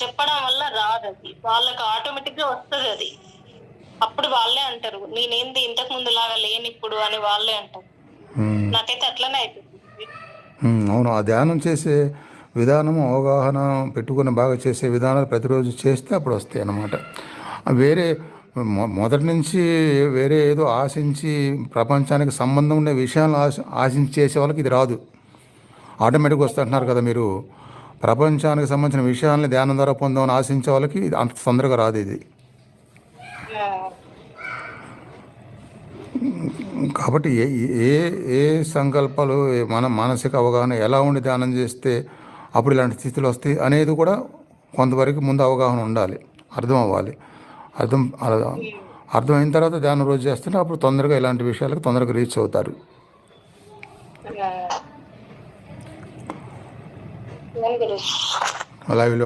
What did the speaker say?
చెప్పడం వల్ల రాదు అది వాళ్ళకి ఆటోమేటిక్గా వస్తుంది అది. అప్పుడు వాళ్ళే అంటారు నేనేంది ఇంతకు ముందు లాగా లేని ఇప్పుడు అని వాళ్ళే అంటారు. నాకైతే అట్లనే అయిపోతుంది. అవును ఆ ధ్యానం చేసే విధానం అవగాహన పెట్టుకుని బాగా చేసే విధానాలు ప్రతిరోజు చేస్తే అప్పుడు వస్తాయి అన్నమాట. వేరే మొదటి నుంచి వేరే ఏదో ఆశించి ప్రపంచానికి సంబంధం ఉండే విషయాలను ఆశ ఆశించి చేసే వాళ్ళకి ఇది రాదు. ఆటోమేటిక్గా వస్తుంటున్నారు కదా మీరు. ప్రపంచానికి సంబంధించిన విషయాల్ని ధ్యానం ద్వారా పొందామని ఆశించే వాళ్ళకి ఇది అంత తొందరగా రాదు ఇది. కాబట్టి ఏ ఏ ఏ సంకల్పాలు ఏ మన మానసిక అవగాహన ఎలా ఉండి ధ్యానం చేస్తే అప్పుడు ఇలాంటి స్థితులు వస్తాయి అనేది కూడా కొంతవరకు ముందు అవగాహన ఉండాలి. అర్థం అవ్వాలి. అర్థం అర్థమైన తర్వాత ధ్యానం రోజు చేస్తుంటే అప్పుడు తొందరగా ఇలాంటి విషయాలకు తొందరగా రీచ్ అవుతారు. ఆ. అవును గురూజీ. లైవ్లో